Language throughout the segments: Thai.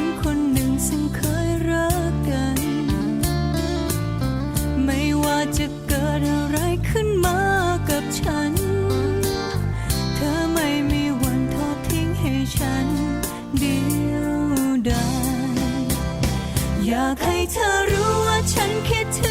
น เดียวดายอยากให้เธอรู้ว่าฉันคิดถึง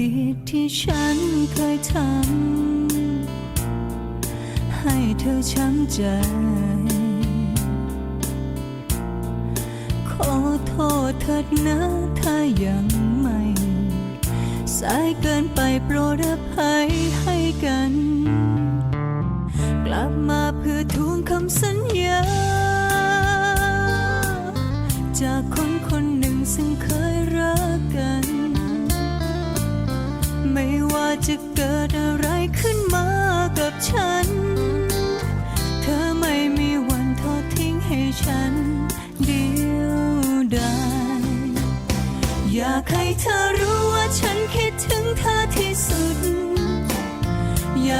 ดีตที่ฉันเคยทำให้เธอช้ำใจ ขอโทษเถิดนะถ้ายังไม่ สายเกินไปโปรดอภัยให้กัน กลับมาเพื่อทวงคำสัญญา จากคนคนหนึ่งซึ่งเคย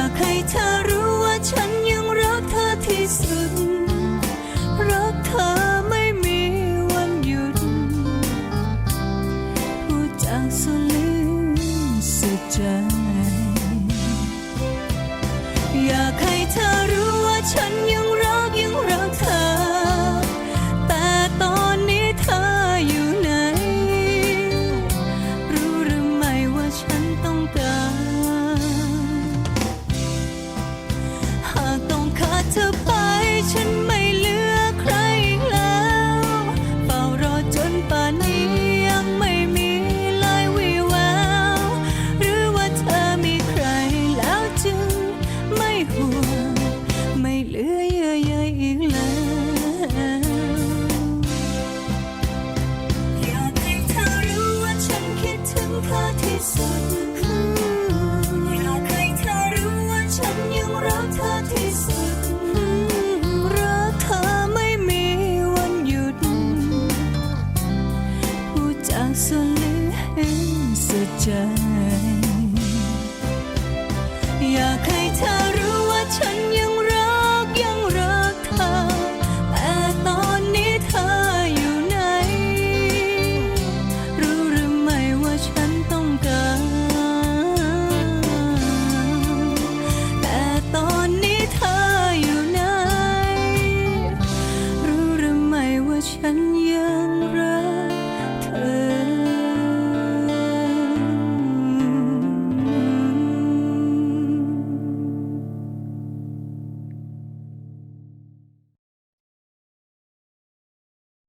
ากให้เธอรู้ว่าฉันยังรักเธอที่สุด รักเธอไม่มีวันหยุด พูดจากสุดลึกสุดใจ อยาก สะใจ อยากให้เธอรู้ว่าฉันยังรักยังรักเธอ แต่ตอนนี้เธออยู่ไหน รู้หรือไม่ว่าฉันต้องการ แต่ตอนนี้เธออยู่ไหน รู้หรือไม่ว่าฉันยัง